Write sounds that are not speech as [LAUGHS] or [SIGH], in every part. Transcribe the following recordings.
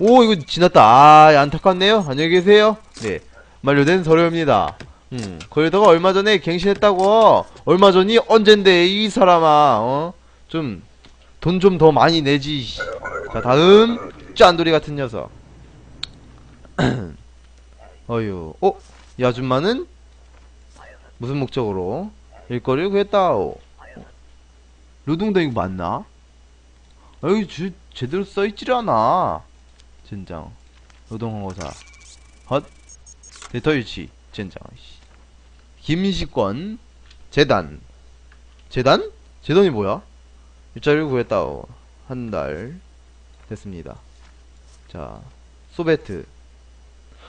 오 이거 지났다. 아 안타깝네요. 안녕히 계세요. 네 만료된 서류입니다. 음 거기다가 얼마 전에 갱신했다고. 얼마 전이 언젠데 이 사람아 어 좀 돈 좀 더 많이 내지. 씨. 자 다음 짠돌이 같은 녀석. [CLEARS THROAT] 어휴 어? 이 아줌마는 무슨 목적으로 일거리를 구했다오? 이거 맞나? 여기 주, 제대로 써있질 않아 젠장 노동항공사. 헛. 데이터 유치. 젠장 씨. 김시권. 재단. 재단? 재단이 뭐야? 일자리를 구했다오. 한 달 됐습니다. 자 소베트.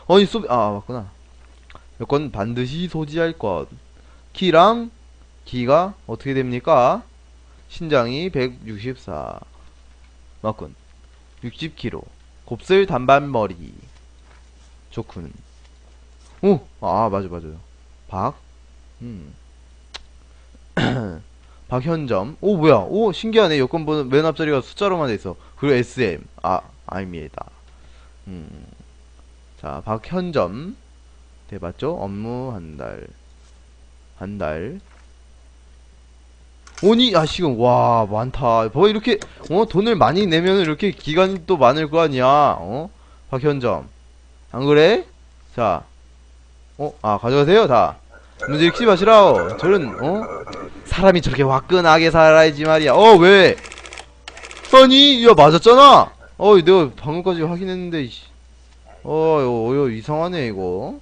아니 소베 아 맞구나. 여권 반드시 소지할 것. 키랑 키가 어떻게 됩니까? 신장이 164 맞군. 60kg 곱슬 단발머리. 좋군. 오! 아 맞아 맞아요. 박? 음. [CLEARS THROAT] 박현점. 오 뭐야? 오 신기하네. 여권번호 맨 앞자리가 숫자로만 돼있어. 그리고 SM 아 아닙니다. 음 자 박현점. 네 맞죠? 업무 한달. 한달 오니? 아 지금 와 많다. 뭐 이렇게 어 돈을 많이 내면 이렇게 기간이 또 많을 거 아니야. 어? 박현점 안 그래? 자 어 아 가져가세요. 다. 문제 일으키지 마시라오. 저런 어? 사람이 저렇게 화끈하게 살아야지 말이야. 어 왜? 아니 야 맞았잖아. 어 내가 방금까지 확인했는데 이씨. 어 이거 이상하네 이거.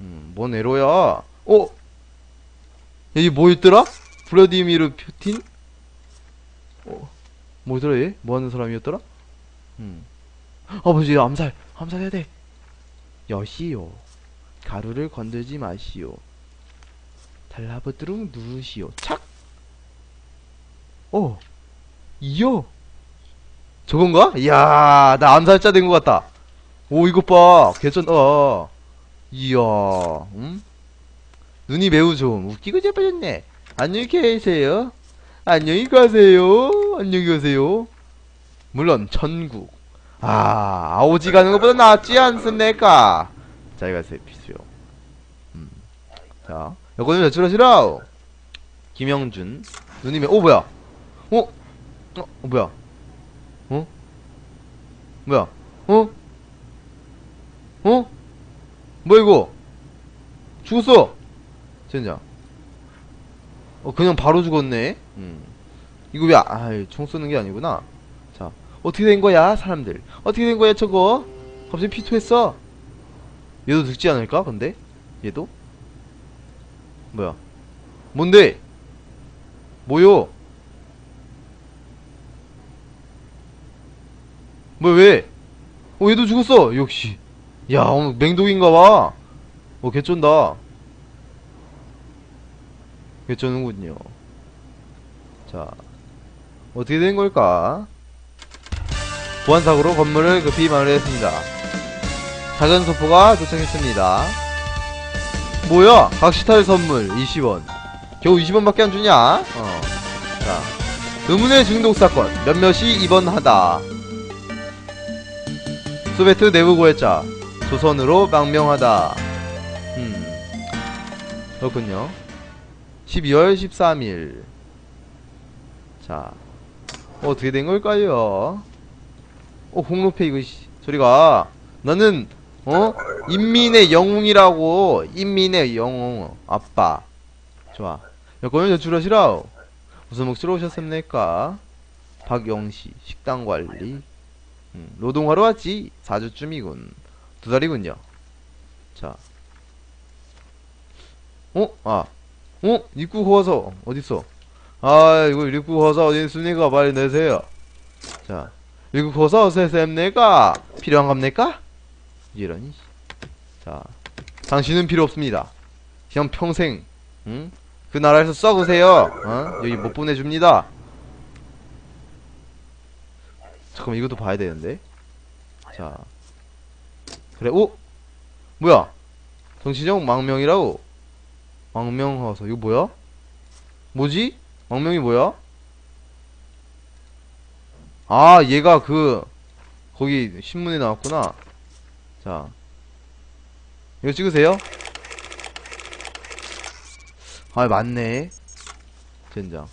음 뭔 에러야? 어? 여기 뭐였더라? 블라디미르 푸틴? 어 뭐더라 얘? 뭐하는 사람이었더라? 음 아버지 암살 암살해야 돼 여시오 가루를 건들지 마시오 달라붙도록 누르시오. 착! 어, 이요? 저건가? 이야, 나 암살자 된 것 같다. 오, 이것 봐. 개쩐다. 이야, 음? 눈이 매우 좋음. 웃기고 자빠졌네. 안녕히 계세요. 안녕히 가세요. 안녕히 가세요. 물론, 천국. 아, 아오지 가는 것보다 낫지 않습니까? 잘 가세요, 피수요. 음. 자. 여권을 제출하시라 김영준 누님의 오 뭐야 어? 어 어, 뭐야 어? 뭐야 어? 어? 뭐야 이거 죽었어 젠장 어 그냥 바로 죽었네. 음. 이거 왜 아이 총 쏘는 게 아니구나. 자 어떻게 된 거야 사람들? 어떻게 된 거야 저거? 갑자기 피토했어? 얘도 늙지 않을까 근데? 얘도? 뭐야? 뭔데? 뭐요? 뭐야 왜? 어, 얘도 죽었어. 역시. 야 어, 맹독인가봐. 어 개쩐다 개쩌는군요 자 어떻게 된 걸까 보안사고로 건물을 급히 마무리했습니다 작은 소포가 도착했습니다 뭐야? 각시탈 선물 20원. 겨우 20원밖에 안 주냐? 어. 자. 의문의 중독 사건. 몇몇이 입원하다. 소베트 내부 고해자. 조선으로 망명하다. 음. 그렇군요. 12월 13일. 자. 어, 어떻게 된 걸까요? 어, 홍로페 이거, 씨. 저리가. 나는 어? 인민의 영웅이라고 인민의 영웅 아빠 좋아 여권을 제출하시라 무슨 목적으로 오셨습니까? 박영시 식당관리 음, 노동하러 왔지 4주쯤이군 두 달이군요 자 어? 아 어? 입구 호서 어딨어? 아 이거 입구 호서 어디 있습니까? 빨리 내세요. 자 입구 호서 셉니까? 필요한 겁니까? 이러니. 자 당신은 필요 없습니다. 그냥 평생 응? 그 나라에서 썩으세요. 어? 여기 못 보내줍니다. 잠깐만 이것도 봐야 되는데. 자 그래 오! 뭐야? 정치적 망명이라고 망명허서 이거 뭐야 뭐지 망명이 뭐야 아 얘가 그 거기 신문에 나왔구나. 자. 이거 찍으세요? 아, 맞네. 젠장.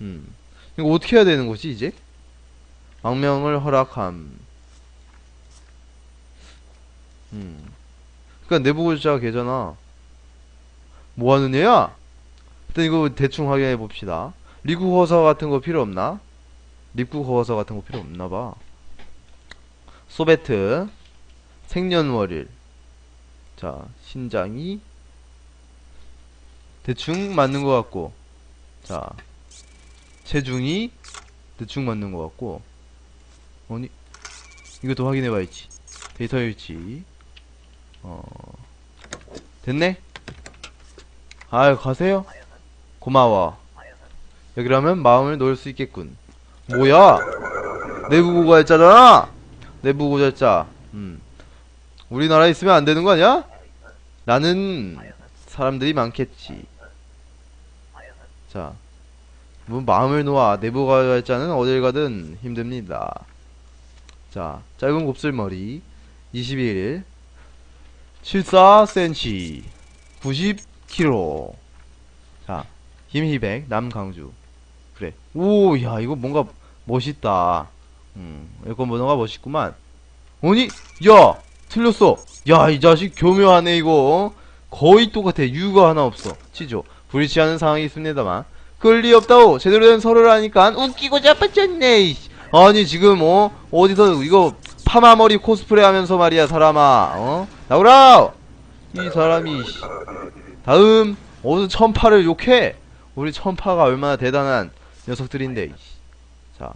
음. 이거 어떻게 해야 되는 거지, 이제? 망명을 허락함. 음. 그니까 내부 고자 걔잖아. 뭐 하는 애야? 일단 이거 대충 확인해 봅시다. 리구 허서 같은 거 필요 없나? 리구 허서 같은 거 필요 없나 봐. 소베트. 생년월일. 자, 신장이 대충 맞는 것 같고. 자, 체중이 대충 맞는 것 같고. 아니, 이것도 확인해 봐야지. 데이터 일치. 어, 됐네? 아유, 가세요. 고마워. 여기라면 마음을 놓을 수 있겠군. 뭐야? 내부 고갈자잖아! 내부 고갈자. 음. 우리나라에 있으면 안 되는 거 아니야? 라는 사람들이 많겠지. 자. 뭐 마음을 놓아 내부 고갈자는 어딜 가든 힘듭니다. 자, 짧은 곱슬머리. 21일. 74cm. 90kg. 자, 김희백, 남강주. 그래. 오, 야, 이거 뭔가 멋있다. 음, 에어컨 번호가 멋있구만. 아니, 야, 틀렸어. 야, 이 자식 교묘하네, 이거. 어? 거의 똑같아. 유가 하나 없어. 치죠. 않은 상황이 있습니다만. 그럴 리 없다오. 제대로 된 서류를 하니까 웃기고 자빠졌네. 아니, 지금, 어? 어디서, 이거, 파마머리 코스프레 하면서 말이야, 사람아. 어? 나오라! 이 사람이, 씨. 다음, 어느 천파를 욕해? 우리 천파가 얼마나 대단한 녀석들인데. 자.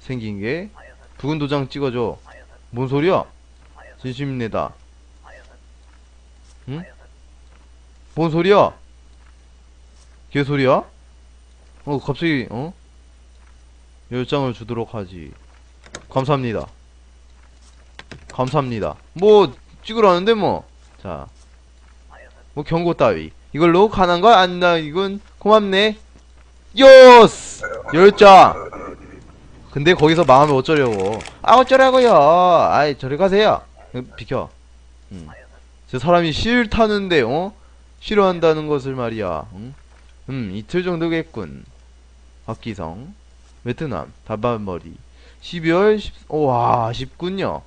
생긴 게, 붉은 도장 찍어줘. 뭔 소리야? 진심입니다. 응? 뭔 소리야? 개소리야? 어, 갑자기, 어? 열장을 주도록 하지. 감사합니다. 감사합니다. 뭐, 찍으라는데, 뭐. 자. 뭐, 경고 따위. 이걸로 가난 거 안나, 이건, 고맙네. 요스! 열장! 근데 거기서 마음을 어쩌려고. 아, 어쩌라고요. 아이, 저리 가세요. 어, 비켜. 음. 저 사람이 싫다는데, 어? 싫어한다는 것을 말이야. 응? 음, 이틀 정도겠군. 박기성. 베트남. 단발머리. 12월 10, 와, 아쉽군요.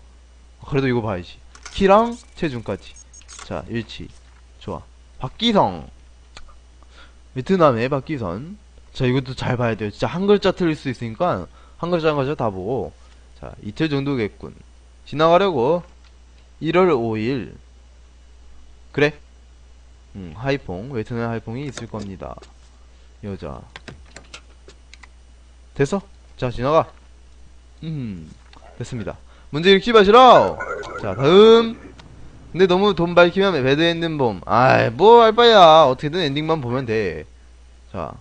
그래도 이거 봐야지. 키랑 체중까지. 자, 일치. 좋아. 박기성. 베트남의 박기선. 자, 이것도 잘 봐야 돼요. 진짜 한 글자 틀릴 수 있으니까 한 글자 한 글자 다 보고. 자, 이틀 정도겠군. 지나가려고. 1월 5일. 그래. 음, 하이퐁. 베트남 하이퐁이 있을 겁니다. 여자. 됐어? 자, 지나가. 음, 됐습니다. 문제 읽지 마시라! 자, 다음. 근데 너무 돈 밝히면 배드 엔딩 봄. 아이, 뭐할 바야. 어떻게든 엔딩만 보면 돼. 자,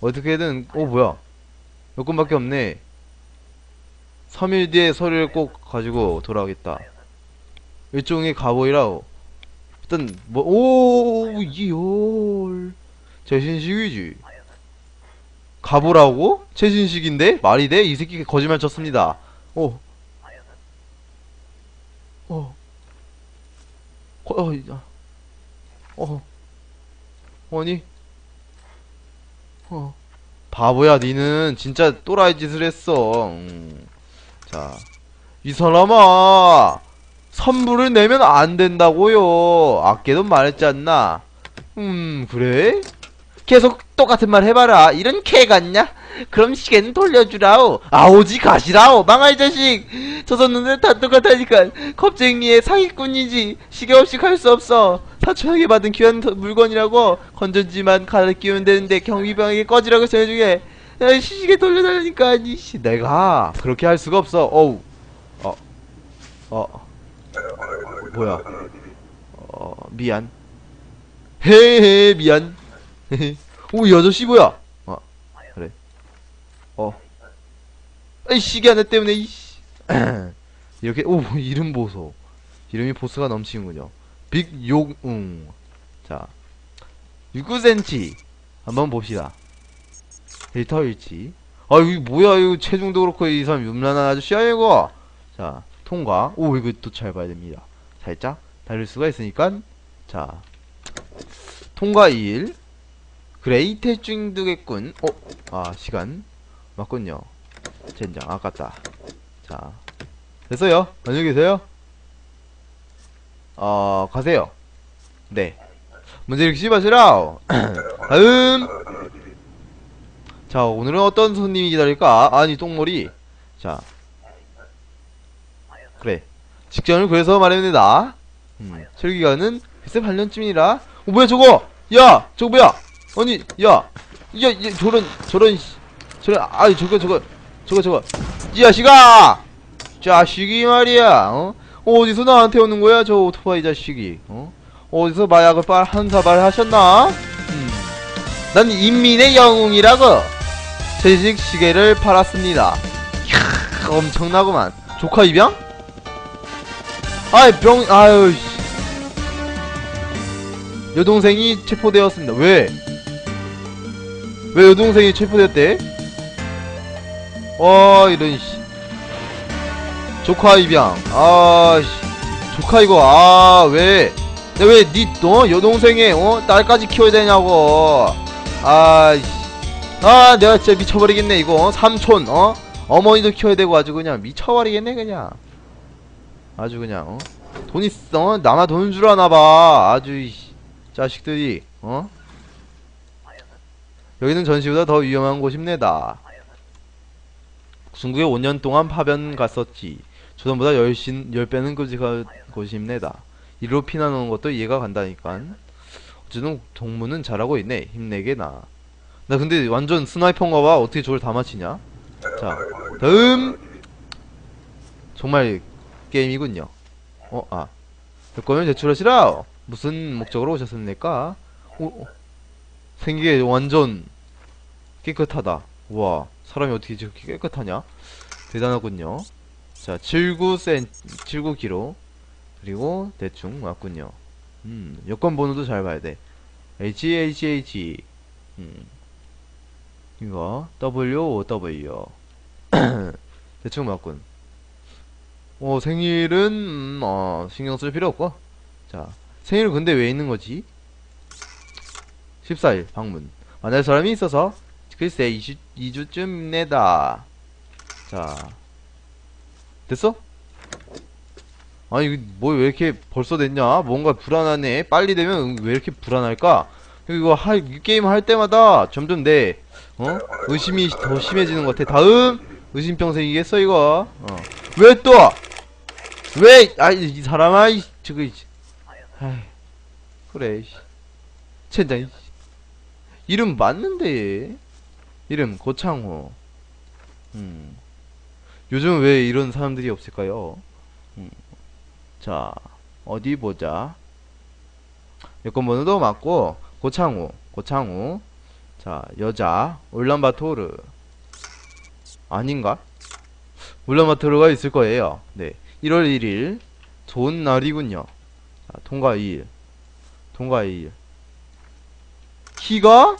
어떻게든, 오, 뭐야. 몇 건밖에 없네. 3일 뒤에 서류를 꼭 가지고 돌아오겠다. 일종의 가보이라오. 일단, 뭐, 오, 이열. 최신식이지. 가보라고? 최신식인데? 말이 돼? 이 새끼 거짓말 쳤습니다. 오. 어. 거, 어, 이- 어. 아니. 어. 바보야, 니는 진짜 또라이 짓을 했어. 음. 자. 이 사람아! 선불을 내면 안 된다고요. 아껴도 말했지 않나? 음, 그래? 계속 똑같은 말 해봐라. 이런 개 같냐? 그럼 시계는 돌려주라오. 아오지 가시라오. 망할 자식. 조선눈은 다 똑같다니까. 겁쟁이의 사기꾼이지. 시계 없이 갈 수 없어. 사촌에게 받은 귀한 더- 물건이라고 건전지만 가르 끼우면 되는데 경비병에게 꺼지라고 전해주게. 야, 시계 돌려달라니까. 아니, 씨. 내가 그렇게 할 수가 없어. 어우. 어. 어. 뭐야. 어, 미안. 헤헤, 미안. [LAUGHS] 오, 이 아저씨 뭐야? 어, 그래. 어. 아 이, 시계 하나 때문에, 이씨. [CLEARS THROAT] 이렇게, 오, [LAUGHS] 이름 보소. 이름이 보스가 넘치는군요. 빅욕웅. 자. 69cm. 한번 봅시다. 데이터 일치. 아 이거 뭐야 이거 체중도 그렇고 이 사람 음란한 아저씨야 이거 자 통과 오 이거 또 잘 봐야 됩니다 살짝 달릴 수가 있으니까 자 통과 2일 그레이테 중두겠군 어? 아 시간 맞군요 젠장. 아깝다. 자. 됐어요? 안녕히 계세요? 어 가세요. 네. 문제 읽지 마시라 [CLEARS THROAT] 다음. 자 오늘은 어떤 손님이 기다릴까? 아니 똥머리. 자. 그래. 직전을 그래서 말합니다. 음, 설기가는 글쎄 8년쯤이라? 어 뭐야 저거? 야 저거 뭐야? 아니 야. 야, 야 저런 저런 씨, 저런 아이 저거 저거 저거 저거. 이 자식아! 자식이 말이야 어? 어디서 나한테 오는 거야 저 오토바이 자식이 어? 어디서 마약을 빨 한 사발 하셨나? 음. 난 인민의 영웅이라고 채식 시계를 팔았습니다. 캬 엄청나구만. 조카 입양? 아이 병 아유 씨. 여동생이 체포되었습니다. 왜? 왜 여동생이 체포됐대? 와 이런 씨. 조카 입양. 아씨. 조카 이거 아왜? 왜니 너 여동생의 어 딸까지 키워야 되냐고. 아이씨. 아 내가 진짜 미쳐버리겠네 이거. 어? 삼촌 어? 어머니도 키워야 되고 아주 그냥 미쳐버리겠네 그냥. 아주 그냥 어? 돈 있어. 나만 돈줄 아나봐. 아주 이씨. 자식들이 어? 여기는 전시보다 더 위험한 곳입니다 중국에 5년 동안 파견 갔었지. 조선보다 열신 10배는 끔찍한 곳입니다. 이리로 피난 오는 것도 이해가 간다니까. 어쨌든 동무는 잘하고 있네. 힘내게 나. 나 근데 완전 스나이퍼인가 봐. 어떻게 저걸 다 맞히냐? 자 다음! 정말 게임이군요. 어아. 여권을 제출하시라 무슨 목적으로 오셨습니까? 오, 오. 생기게 완전 깨끗하다. 와 사람이 어떻게 저렇게 깨끗하냐? 대단하군요. 자 79센 79kg 그리고 대충 맞군요. 음 여권 번호도 잘 봐야 돼. HHH 음 이거 W W. [CLEARS THROAT] 대충 맞군. 어 생일은 음, 어 신경 쓸 필요 없고. 자 생일은 근데 왜 있는 거지? 14일 방문. 만날 사람이 있어서 글쎄 2주, 2주쯤 내다 자 됐어? 아니 뭐 왜 이렇게 벌써 됐냐 뭔가 불안하네 빨리 되면 왜 이렇게 불안할까 이거 할, 이 게임 할 때마다 점점 내 어? 의심이 더 심해지는 것 같아 다음 의심병생이겠어 이거 어. 왜 또? 왜? 아이 이 사람아 이 저거 이 그래 씨. 젠장 이 이름 맞는데 이름 고창호. 음. 요즘 왜 이런 사람들이 없을까요? 음. 자 어디 보자. 여권번호도 맞고 고창호 고창호. 자 여자 울란바토르. 아닌가? 울란바토르가 있을 거예요. 네. 1월 1일. 좋은 날이군요. 자 통과 2일. 통과 2일. 키가?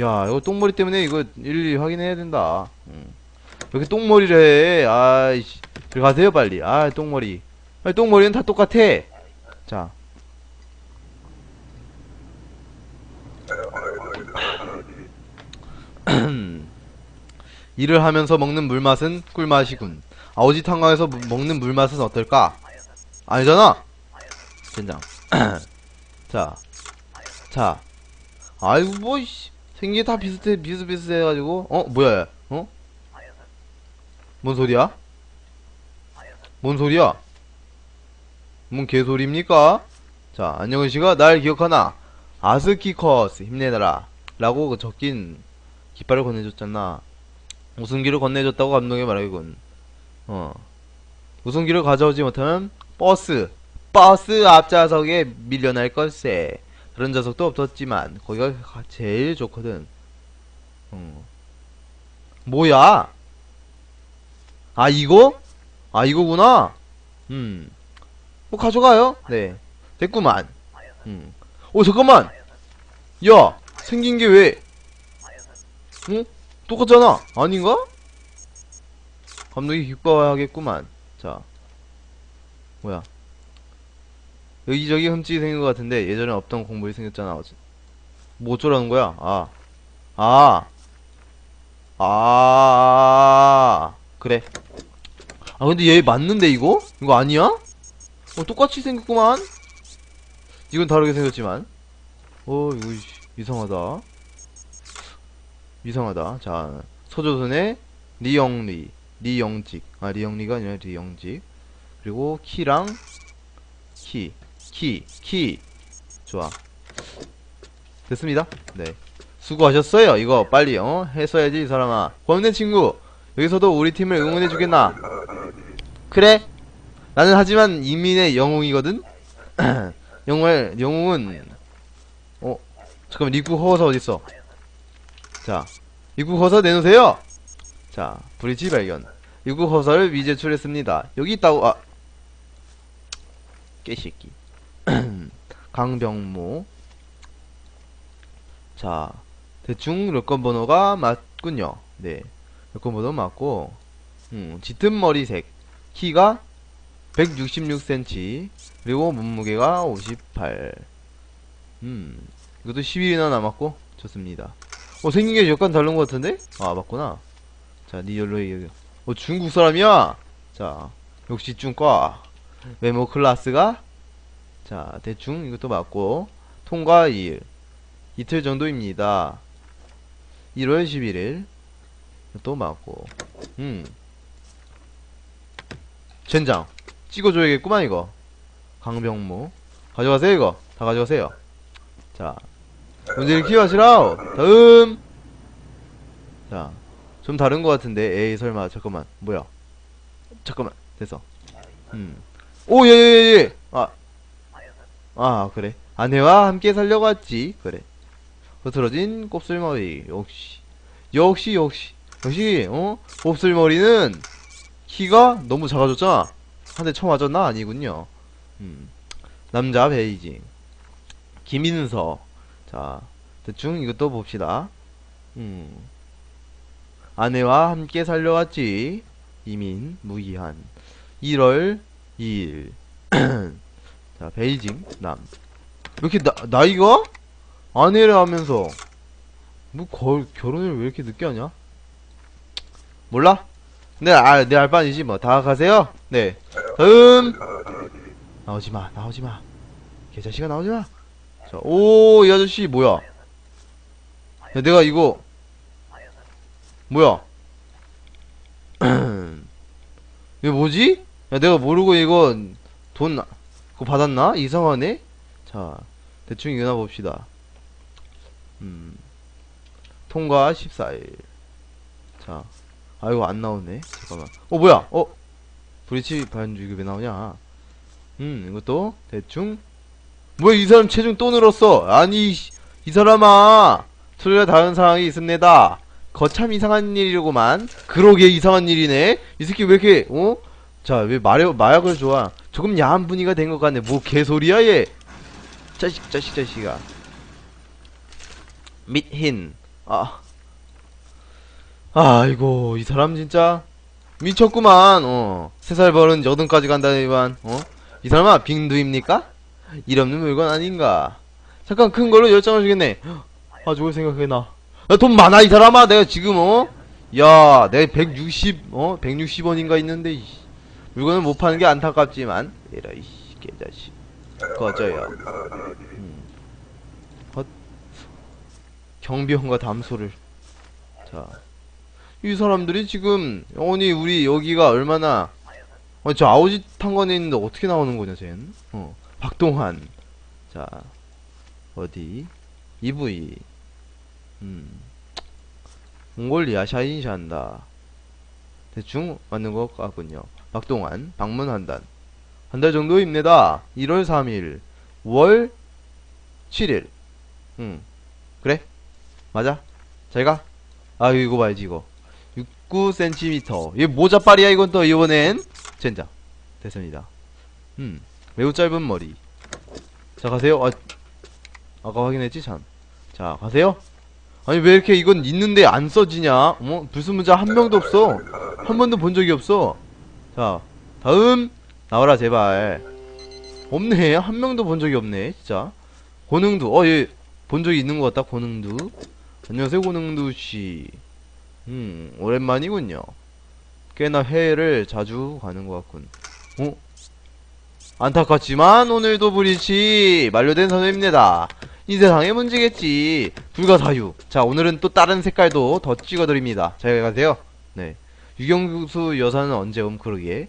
야 이거 똥머리 때문에 이거 일일이 확인해야 된다. 음. 왜 이렇게 똥머리를 해 아이씨. 들어가세요 빨리. 아 똥머리. 아니, 똥머리는 다 똑같아. 자. [CLEARS THROAT] 일을 하면서 먹는 물맛은 꿀맛이군. 아오지 탄광에서 무- 먹는 물맛은 어떨까? 아니잖아. 젠장. [CLEARS THROAT] 자. 자. 아이고 뭐 이씨 생긴 게다 비슷해 비슷비슷해가지고. 어? 뭐야 어? 뭔 소리야? 뭔 소리야? 뭔 개소리입니까? 자 안녕은 씨가. 날 기억하나? 아스키커스 힘내라. 라고 그 적긴 깃발을 건네줬잖아. 우승기를 건네줬다고 감독이 말하기군. 어. 우승기를 가져오지 못하면 버스 버스 앞좌석에 밀려날 걸세 다른 좌석도 없었지만 거기가 가- 제일 좋거든 어. 뭐야 아 이거? 아 이거구나 음. 뭐 가져가요 네 됐구만 음. 오 잠깐만 야 생긴 게왜 어? 똑같잖아 아닌가? 감독이 기뻐하겠구만 자 뭐야 여기저기 흠집이 생긴 것 같은데 예전에 없던 공물이 생겼잖아 어째 뭐 어쩌라는 거야 아 아. 아. 그래. 아, 근데 얘 맞는데, 이거? 이거 아니야? 어, 똑같이 생겼구만? 이건 다르게 생겼지만. 어, 이거, 이상하다. 이상하다. 자, 서조선의 리영리. 리영직. 아, 리영리가 아니라 리영직. 그리고 키랑 키. 키. 키. 좋아. 됐습니다. 네. 수고하셨어요. 이거 빨리 어 했어야지 이 사람아. 권내 친구 여기서도 우리 팀을 응원해주겠나? 그래. 나는 하지만 이민의 영웅이거든. [CLEARS THROAT] 영웅을 영웅은 어 잠깐만 입국 허서 어디 있어? 자 입국 허서 내놓으세요. 자 브리지 발견. 입국 허서를 미제출했습니다. 여기 있다고 아 깨새끼. [CLEARS THROAT] 강병모. 자 대충 여권 번호가 맞군요. 네. 여권 번호 맞고, 음, 짙은 머리색. 키가 166cm. 그리고 몸무게가 58. 음, 이것도 10일이나 남았고, 좋습니다. 어, 생긴 게 약간 다른 것 같은데? 아, 맞구나. 자, 니 열로 얘기해. 어, 중국 사람이야? 자, 역시 중과. 외모 클라스가? 자, 대충 이것도 맞고, 통과 2일. 이틀 정도입니다. 1월 11일 또 맞고 음. 젠장. 찍어줘야겠구만 이거. 강병무. 가져가세요 이거. 다 가져가세요. 자 문제 읽기 하시라 다음. 자좀 다른 것 같은데. 에이 설마 잠깐만. 뭐야? 잠깐만. 됐어. 음오 예예예. 아 아, 그래. 아내와 함께 살려고 왔지. 그래. 흐트러진 곱슬머리. 역시. 역시 역시. 역시 어? 곱슬머리는 키가 너무 작아졌잖아. 한대 처음 맞았나? 아니군요. 음. 남자 베이징. 김인서. 자 대충 이것도 봅시다. 음. 아내와 함께 살려왔지. 이민 무기한. 1월 2일 자 베이징 남왜 이렇게 나, 나이가 아내를 하면서 뭐 걸, 결혼을 왜 이렇게 늦게 하냐? 몰라? 네, 아, 내 알바니지 뭐. 다 가세요. 네. 다음. 나오지 마, 나오지 마. 개자식아 나오지 마. 자, 오, 이 아저씨 뭐야? 야, 내가 이거 뭐야? [CLEARS THROAT] 이거 뭐지? 야, 내가 모르고 이거 돈 그거 받았나? 이상하네. 자, 대충 이거나 봅시다. 음. 통과 14일. 자. 아, 이거 안 나오네. 잠깐만. 어, 뭐야? 어? 브리치 반주 이게 왜 나오냐? 음, 이것도 대충. 뭐야, 이 사람 체중 또 늘었어. 아니, 씨, 이 사람아. 틀려 다른 상황이 있습니다. 거참 이상한 일이로구만. 그러게 이상한 일이네. 이 새끼 왜 이렇게, 어? 자, 왜 마약, 마약을 좋아? 조금 야한 분위기가 된 것 같네. 뭐 개소리야, 얘. 자식, 자식, 자식아. 밑흰 아 아이고 이 사람 진짜 미쳤구만 어 세 살 버른 여든까지 간다니만 어 이 사람아 빙두입니까? 일 없는 물건 아닌가 잠깐 큰 걸로 열장을 주겠네 아 저걸 생각해 나돈 많아 이 사람아 내가 지금 어 야 내가 160 어? 160원인가 있는데 이 물건을 못 파는 게 안타깝지만. 이라 이 개자식. 꺼져요. 경비원과 담소를. 자. 이 사람들이 지금 아니 우리 여기가 얼마나 어, 저 아우지 탄건에 있는데 어떻게 나오는 거냐 쟨? 어, 박동환. 자. 어디? EV 음. 몽골리아 샤인샨다. 대충 맞는 것 같군요 박동환 방문 한단. 한 달 정도입니다. 1월 3일 5월 7일. 음 그래? 맞아? 잘가? 아 이거 봐야지 이거. 69cm 얘 모자빨이야 이건 또 이번엔. 젠장. 됐습니다. 음 매우 짧은 머리. 자 가세요. 아, 아까 확인했지 참. 자 가세요. 아니 왜 이렇게 이건 있는데 안 써지냐? 어머 불순문자 한 명도 없어. 한 번도 본 적이 없어. 자 다음 나와라 제발. 없네 한 명도 본 적이 없네 진짜. 고능두 어얘 본 적이 있는 것 같다 고능두. 안녕하세요 고능두 씨. 음 오랜만이군요. 꽤나 해외를 자주 가는 것 같군. 어? 안타깝지만 오늘도 브리치 만료된 선생입니다. 이 세상의 문제겠지. 불가사유. 자, 오늘은 또 다른 색깔도 더 찍어드립니다. 잘 가세요. 네. 유경수 여사는 언제 옴 그러게.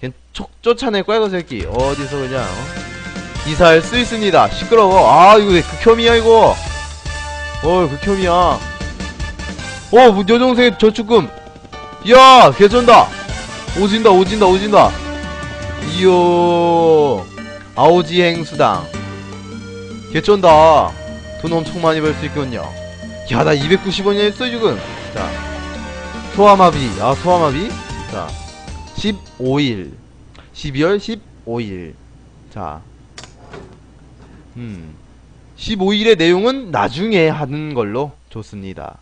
그냥 촉 쫓아낼 거야, 그 새끼. 어디서 그냥, 어? 이사할 수 있습니다. 시끄러워. 아, 이거 왜 극혐이야, 이거. 어, 극혐이야. 어, 뭐, 여동생 저축금. 이야, 개쩐다. 오진다, 오진다, 오진다. 이요. 아오지행 수당. 개쩐다. 돈 엄청 많이 벌 수 있군요. 야, 나 290원이나 했어, 지금. 자. 소아마비. 아, 소아마비. 자. 15일. 12월 15일. 자. 음. 15일의 내용은 나중에 하는 걸로 좋습니다.